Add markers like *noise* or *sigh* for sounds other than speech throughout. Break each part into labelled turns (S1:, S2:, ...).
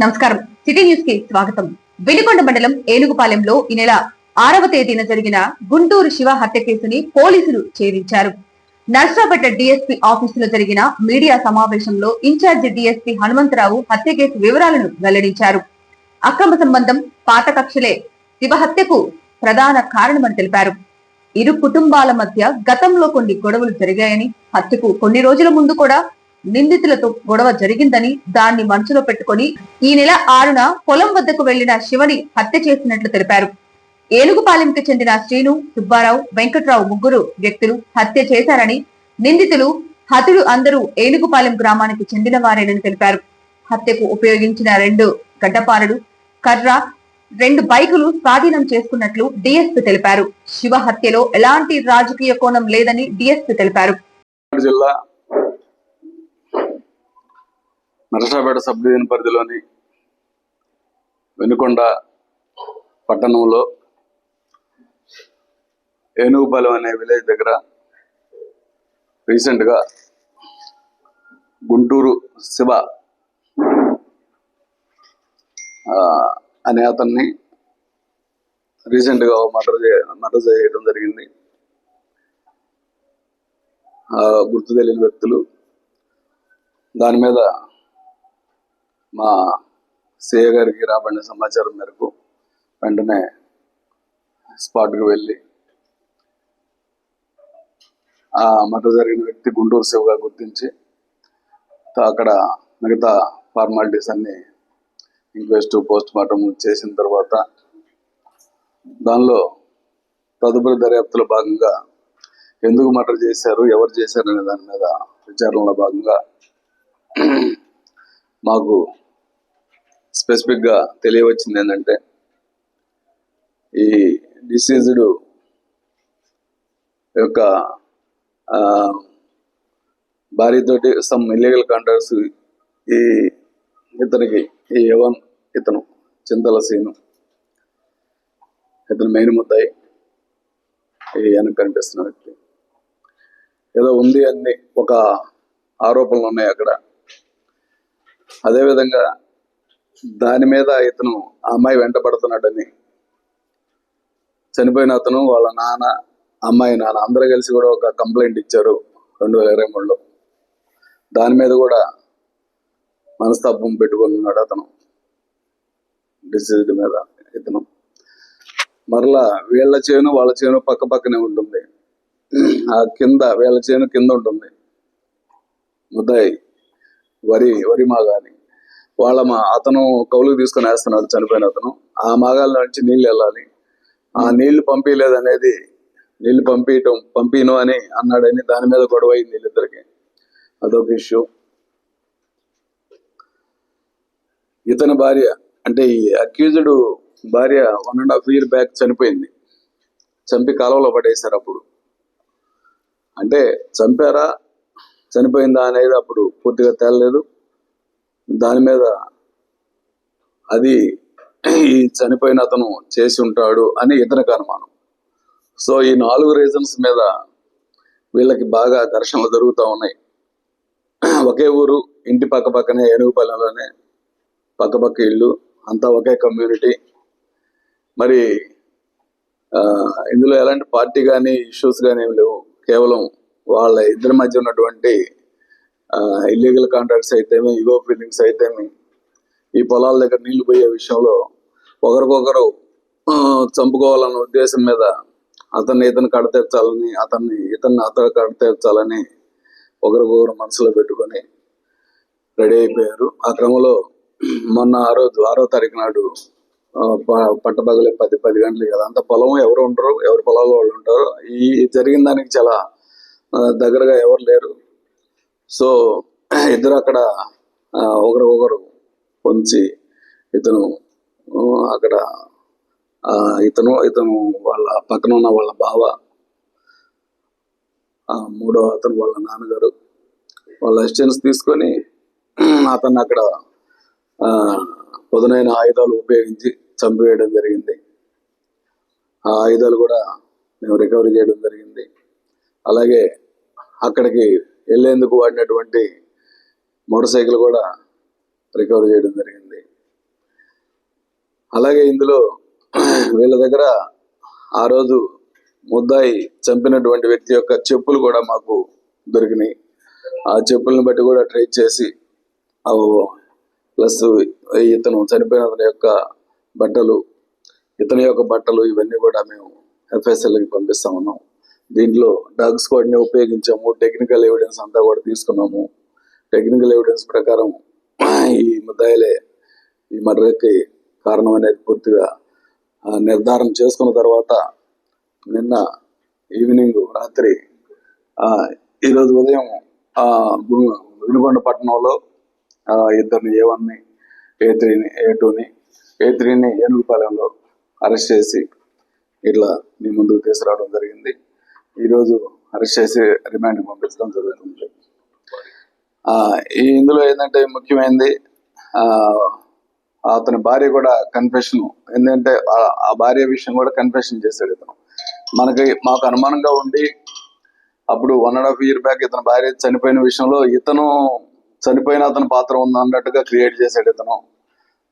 S1: నమస్కారం. సిటీ న్యూస్కి స్వాగతం. వెలికొండ మండలం ఏనుగుపాలెంలో ఈ నెల ఆరవ తేదీన జరిగిన గుంటూరు శివ హత్య కేసుని పోలీసులు ఛేదించారు. నర్సాపేట డిఎస్పీ ఆఫీసులో జరిగిన మీడియా సమావేశంలో ఇన్ఛార్జి డిఎస్పీ హనుమంతరావు హత్య కేసు వివరాలను వెల్లడించారు. అక్రమ సంబంధం పాత కక్షలే. శివ హత్యకు ప్రధాన కారణమని తెలిపారు. ఇరు కుటుంబాల మధ్య గతంలో కొన్ని గొడవలు జరిగాయని హత్యకు కొన్ని రోజుల ముందు కూడా నిందితులతో గొడవ జరిగిందని దాన్ని మనసులో పెట్టుకొని ఈ నెల ఆరున పొలం వద్దకు వెళ్ళిన శివని హత్య చేసినట్లు తెలిపారు. ఏనుగుపాలెంకి చెందిన శ్రీను సుబ్బారావు వెంకట్రావు ముగ్గురు వ్యక్తులు హత్య చేశారని నిందితులు హతులు అందరూ ఏనుగుపాలెం గ్రామానికి చెందిన వారేనని తెలిపారు. హత్యకు ఉపయోగించిన రెండు గడ్డపారలు కర్ర రెండు బైకులు స్వాధీనం చేసుకున్నట్లు డిఎస్పీ తెలిపారు. శివ హత్యలో ఎలాంటి రాజకీయ కోణం లేదని డిఎస్పీ తెలిపారు.
S2: జిల్లా నరసాపేట సబ్ డివిజన్ పరిధిలోని వెనుకొండ పట్టణంలో ఏనుగుపాలెం అనే విలేజ్ దగ్గర రీసెంట్గా గుంటూరు శివ అనే అతన్ని రీసెంట్గా మర్డర్ చే మర్డర్ చేయడం జరిగింది. గుర్తు తెలియని వ్యక్తులు దాని మీద మా సిఏ గారికి రాబడిన సమాచారం మేరకు వెంటనే స్పాట్కి వెళ్ళి ఆ మర్డర్ జరిగిన వ్యక్తి గుంటూరు శివగా గుర్తించి అక్కడ మిగతా ఫార్మాలిటీస్ అన్నీ ఇంక్వెస్ట్ పోస్ట్ మార్టం చేసిన తర్వాత దానిలో తదుపరి దర్యాప్తులో భాగంగా ఎందుకు మర్డర్ చేశారు ఎవరు చేశారు అనే దాని మీద విచారణలో భాగంగా మాకు స్పెసిఫిక్గా తెలియవచ్చింది ఏంటంటే ఈ డిసీజ్డ్ యొక్క భార్యతోటి సమ్ ఇల్లీగల్ కాంట్రాక్ట్స్ ఈ ఇతనికి ఈ యవన్ ఇతను చింతల సీను ఇతను మెయిన్ ముద్దాయి ఈ వెనక కనిపిస్తున్న వ్యక్తి. ఏదో ఉంది అన్ని ఒక ఆరోపణలు ఉన్నాయి అక్కడ. అదేవిధంగా దాని మీద ఇతను ఆ అమ్మాయి వెంటబడుతున్నాడని చనిపోయిన అతను వాళ్ళ నాన్న అమ్మాయి నాన్న అందరూ కలిసి కూడా ఒక కంప్లైంట్ ఇచ్చారు రెండు వేల ఇరవై మూడులో. దాని మీద కూడా మనస్తాపం పెట్టుకొని ఉన్నాడు అతను. డిసీజ్డ్ మీద ఇతను. మరలా వీళ్ళ చేను వాళ్ళ చేను పక్క పక్కనే ఉంటుంది. ఆ కింద వీళ్ళ చేను కింద ఉంటుంది. ముద్దాయి వరి వరి మాగాని. వాళ్ళ మా అతను కౌలుకు తీసుకొని వేస్తున్నాడు చనిపోయిన అతను. ఆ మాగాల నుంచి నీళ్ళు వెళ్ళాలి. ఆ నీళ్ళు పంపించలేదు అనేది నీళ్ళు పంపించటం పంపిను అని అన్నాడని దాని మీద గొడవ అయింది వీళ్ళిద్దరికి. అదొక ఇష్యూ ఇతని భార్య అంటే ఈ అక్యూజ్డ్ భార్య one and half year back చనిపోయింది. చంపి కాలువలో పడేశారు అప్పుడు. అంటే చంపారా చనిపోయిందా అనేది అప్పుడు పూర్తిగా తేలలేదు. దాని మీద అది ఈ చనిపోయిన అతను చేసి ఉంటాడు అని ఇతనికి అనుమానం. సో ఈ నాలుగు రీజన్స్ మీద వీళ్ళకి బాగా ఘర్షణలు జరుగుతూ ఉన్నాయి. ఒకే ఊరు ఇంటి పక్క పక్కనే ఏనుగుపల్లెలోనే పక్క పక్క ఇల్లు అంతా ఒకే కమ్యూనిటీ మరి ఇందులో ఎలాంటి పార్టీ కానీ ఇష్యూస్ కానీ ఏమి లేవు. కేవలం వాళ్ళ ఇద్దరి మధ్య ఉన్నటువంటి ఇల్లీగల్ కాంట్రాక్ట్స్ అయితేమి ఇగో ఫీలింగ్స్ అయితేమి ఈ పొలాల దగ్గర నీళ్ళు పోయే విషయంలో ఒకరికొకరు చంపుకోవాలన్న ఉద్దేశం మీద అతన్ని ఇతను కడతీర్చాలని అతన్ని ఇతన్ని అతను కడతీర్చాలని ఒకరికొకరు మనసులో పెట్టుకొని రెడీ అయిపోయారు. ఆ క్రమంలో మొన్న ఆ రోజు ఆరో తారీఖు నాడు పట్టబగలే ప- పది పది గంటలు కదా అంత పొలం ఎవరు ఉండరు ఎవరి పొలాల్లో వాళ్ళు ఉంటారు. ఈ జరిగిన దానికి చాలా దగ్గరగా ఎవరు లేరు. సో ఇద్దరు అక్కడ ఒకరు ఒకరు పొంచి ఇతను అక్కడ ఇతను ఇతను వాళ్ళ పక్కన ఉన్న వాళ్ళ బావ ఆ, మూడో అతను వాళ్ళ నాన్నగారు వాళ్ళ అసిస్టెన్స్ తీసుకొని అతన్ని అక్కడ ఆ, పదునైన ఆయుధాలు ఉపయోగించి చంపివేయడం జరిగింది. ఆ ఆయుధాలు కూడా మేము రికవరీ చేయడం జరిగింది. అలాగే అక్కడికి వెళ్ళేందుకు వాడినటువంటి మోటార్ సైకిల్ కూడా రికవర్ చేయడం జరిగింది. అలాగే ఇందులో వీళ్ళ దగ్గర ఆ రోజు ముద్దాయి చంపినటువంటి వ్యక్తి యొక్క చెప్పులు కూడా మాకు దొరికినాయి. ఆ చెప్పులను బట్టి కూడా ట్రేస్ చేసి ప్లస్ ఇతను చనిపోయిన అతని యొక్క బట్టలు ఇతని యొక్క బట్టలు ఇవన్నీ కూడా మేము ఎఫ్ఎస్ఎల్కి పంపిస్తా ఉన్నాం. దీంట్లో డాగ్ స్క్వాడ్ని ఉపయోగించాము. టెక్నికల్ ఎవిడెన్స్ అంతా కూడా తీసుకున్నాము. టెక్నికల్ ఎవిడెన్స్ ప్రకారం ఈ ముద్దాయిలే ఈ మర్రకి కారణం అనేది పూర్తిగా నిర్ధారణ చేసుకున్న తర్వాత నిన్న ఈవినింగ్ రాత్రి ఈరోజు ఉదయం ఆ, పట్టణంలో ఇద్దరిని ఏ వన్ని ఏ త్రీని ఏ టూని ఏ త్రీని ఏనుగుపాలెంలో అరెస్ట్ చేసి ఇట్లా మీ ముందుకు తీసుకురావడం జరిగింది. ఈరోజు అరెస్ట్ చేసి రిమాండ్కి పంపించడం జరుగుతుంది. ఈ ఇందులో ఏంటంటే ముఖ్యమైనది అతని భార్య కూడా కన్ఫెషన్ ఎందుకంటే ఆ- ఆ భార్య విషయం కూడా కన్ఫెషన్ చేశాడు ఇతను. మనకి మాకు అనుమానంగా ఉండి అప్పుడు one and half year back ఇతని భార్య చనిపోయిన విషయంలో ఇతను చనిపోయిన అతని పాత్ర ఉంది అన్నట్టుగా క్రియేట్ చేశాడు ఇతను.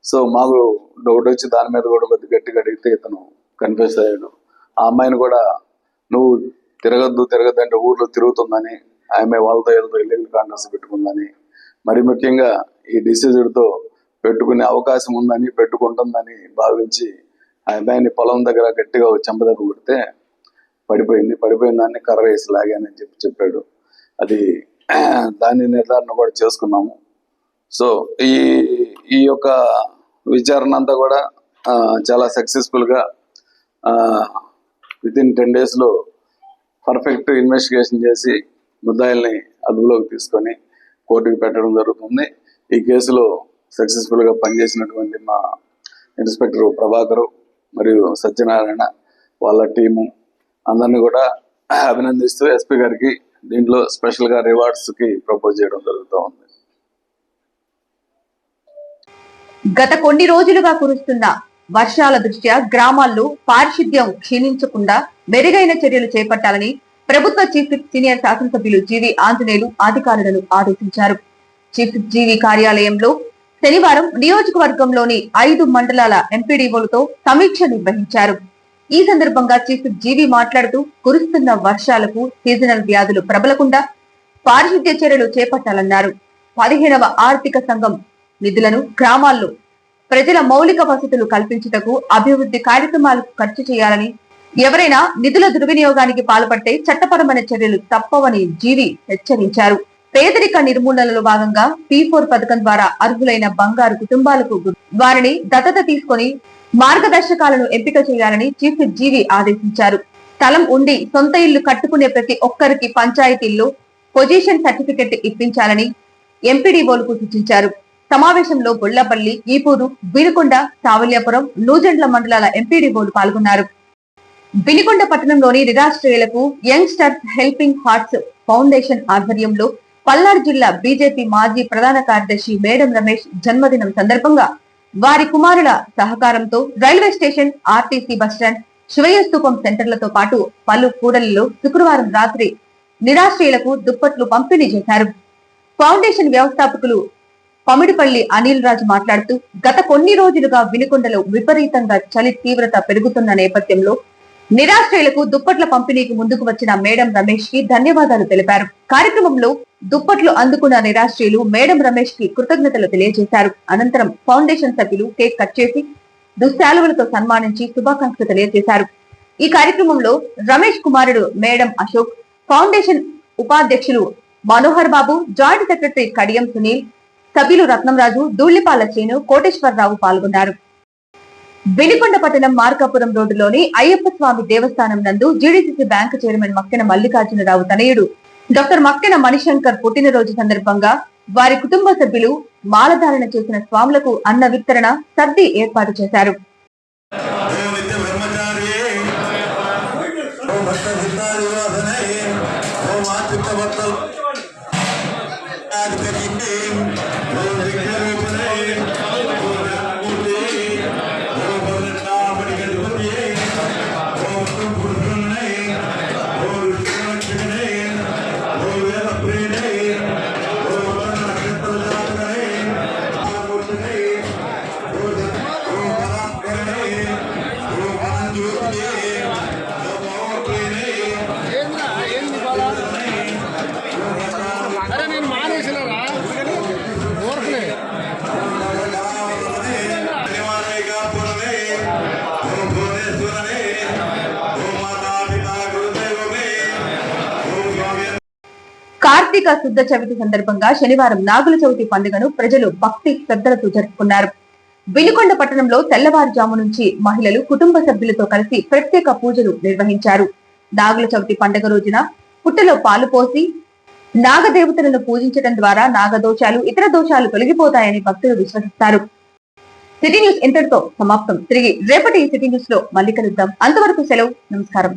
S2: సో మాకు డౌట్ వచ్చి దాని మీద కూడా కొద్ది గట్టిగా అడిగితే ఇతను కన్ఫ్యూజ్ అయ్యాడు. ఆ అమ్మాయిని కూడా నువ్వు తిరగద్దు తిరగద్దు అంటే ఊర్లో తిరుగుతుందని ఆమె వాళ్ళతో ఏదో ఇల్లీగల్ కాంట్రాక్ట్స్ పెట్టుకుందని మరి ముఖ్యంగా ఈ డిసీజుడ్తో పెట్టుకునే అవకాశం ఉందని పెట్టుకుంటుందని భావించి ఆ అమ్మాయిని పొలం దగ్గర గట్టిగా ఒక చెంపదెబ్బ కొడితే పడిపోయింది. పడిపోయిన దాన్ని కర్ర వేసి లాగానని చెప్పి చెప్పాడు. అది *clears throat* దాన్ని నిర్ధారణ కూడా చేసుకున్నాము. సో ఈ ఈ యొక్క విచారణ అంతా కూడా చాలా సక్సెస్ఫుల్గా విత్ ఇన్ టెన్ డేస్లో పర్ఫెక్ట్ ఇన్వెస్టిగేషన్ చేసి ముద్దాయిల్ని అదుపులోకి తీసుకొని కోర్టుకి పెట్టడం జరుగుతుంది. ఈ కేసులో సక్సెస్ఫుల్గా పనిచేసినటువంటి మా ఇన్స్పెక్టర్ ప్రభాకరు మరియు సత్యనారాయణ వాళ్ళ టీము అందరినీ కూడా అభినందిస్తూ ఎస్పీ గారికి దీంట్లో స్పెషల్గా రివార్డ్స్కి ప్రపోజ్ చేయడం జరుగుతూ ఉంది.
S1: గత కొన్ని రోజులుగా కురుస్తున్న వర్షాల దృష్ట్యా గ్రామాల్లో పారిశుద్ధ్యం క్షీణించకుండా మెరుగైన చర్యలు చేపట్టాలని ప్రభుత్వ చీఫ్ సీనియర్ శాసనసభ్యులు జీవి ఆంజనేయులు అధికారులను ఆదేశించారు. చీఫ్ జీవి కార్యాలయంలో శనివారం నియోజకవర్గంలోని ఐదు మండలాల ఎంపీడీఓలతో సమీక్ష నిర్వహించారు. ఈ సందర్భంగా చీఫ్ జీవి మాట్లాడుతూ కురుస్తున్న వర్షాలకు సీజనల్ వ్యాధులు ప్రబలకుండా పారిశుద్ధ్య చర్యలు చేపట్టాలన్నారు. పదిహేనవ ఆర్థిక సంఘం నిధులను గ్రామాల్లో ప్రజల మౌలిక వసతులు కల్పించుటకు అభివృద్ధి కార్యక్రమాలకు ఖర్చు చేయాలని ఎవరైనా నిధుల దుర్వినియోగానికి పాల్పడితే చట్టపరమైన చర్యలు తప్పవని జీవి హెచ్చరించారు. పేదరిక నిర్మూలనలో భాగంగా పీ ఫోర్ పథకం ద్వారా అర్హులైన బంగారు కుటుంబాలకు వారిని దత్తత తీసుకొని మార్గదర్శకాలను ఎంపిక చేయాలని చీఫ్ జీవి ఆదేశించారు. స్థలం ఉండి సొంత ఇల్లు కట్టుకునే ప్రతి ఒక్కరికి పంచాయతీల్లో పొజిషన్ సర్టిఫికెట్ ఇప్పించాలని ఎంపీడీఓలకు సూచించారు. సమావేశంలో బొల్లపల్లి ఈపూరు వినుకొండ సావల్యాపురం నూజెండ్ల మండలాల ఎంపీడీఓలు పాల్గొన్నారు. బిలికొండ పట్టణంలోని నిరాశ్రయులకు young stars helping hearts foundation ఆధ్వర్యంలో పల్నాడు జిల్లా బీజేపీ మాజీ ప్రధాన కార్యదర్శి మేడం రమేష్ జన్మదినం సందర్భంగా వారి కుమారుల సహకారంతో railway station RTC bus stand శివయస్తూపం సెంటర్లతో పాటు పలు కూడలిలో శుక్రవారం రాత్రి నిరాశ్రయులకు దుప్పట్లు పంపిణీ చేశారు. ఫౌండేషన్ వ్యవస్థాపకులు పమిడిపల్లి అనిల్ రాజ్ మాట్లాడుతూ గత కొన్ని రోజులుగా వినుకొండలో విపరీతంగా చలి తీవ్రత పెరుగుతున్న నేపథ్యంలో నిరాశ్రయులకు దుప్పట్ల పంపిణీకి ముందుకు వచ్చిన మేడం రమేష్కి ధన్యవాదాలు తెలిపారు. కార్యక్రమంలో దుప్పట్లు అందుకున్న నిరాశ్రయులు మేడం రమేష్కి కృతజ్ఞతలు తెలియజేశారు. అనంతరం ఫౌండేషన్ సభ్యులు కేక్ కట్ చేసి దుశ్శాలువలతో సన్మానించి శుభాకాంక్షలు తెలియజేశారు. ఈ కార్యక్రమంలో రమేష్ కుమారుడు మేడం అశోక్ ఫౌండేషన్ ఉపాధ్యక్షులు మనోహర్ బాబు జాయింట్ సెక్రటరీ కడియం సునీల్ సభ్యులు రత్నంరాజు దూళ్ళిపాల చేను కోటేశ్వరరావు పాల్గొన్నారు. వెలికొండ పట్టణం మార్కాపురం రోడ్డులోని అయ్యప్ప స్వామి దేవస్థానం నందు GDCC bank chairman Makkena Mallikarjunarao తనయుడు. డాక్టర్ మక్కెన మణిశంకర్ పుట్టినరోజు సందర్భంగా వారి కుటుంబ సభ్యులు మాలధారణ చేసిన స్వాములకు అన్న వితరణ సర్ది ఏర్పాటు చేశారు.
S3: Amém.
S1: కార్తీక శుద్ధ చవితి సందర్భంగా శనివారం నాగుల చవితి పండుగను ప్రజలు భక్తి శ్రద్ధలతో జరుపుకున్నారు. వినుకొండ పట్టణంలో తెల్లవారుజాము నుంచి మహిళలు కుటుంబ సభ్యులతో కలిసి ప్రత్యేక పూజలు నిర్వహించారు. నాగుల చవితి పండుగ రోజున పుట్టలో పాలు పోసి నాగదేవతలను పూజించడం ద్వారా నాగదోషాలు ఇతర దోషాలు తొలగిపోతాయని భక్తులు విశ్వసిస్తారు. సిటీ న్యూస్ ఇంతటితో సమాప్తం. తిరిగి రేపటి సిటీ న్యూస్లో మళ్ళీ కలుద్దాం. అంతవరకు సెలవు. నమస్కారం.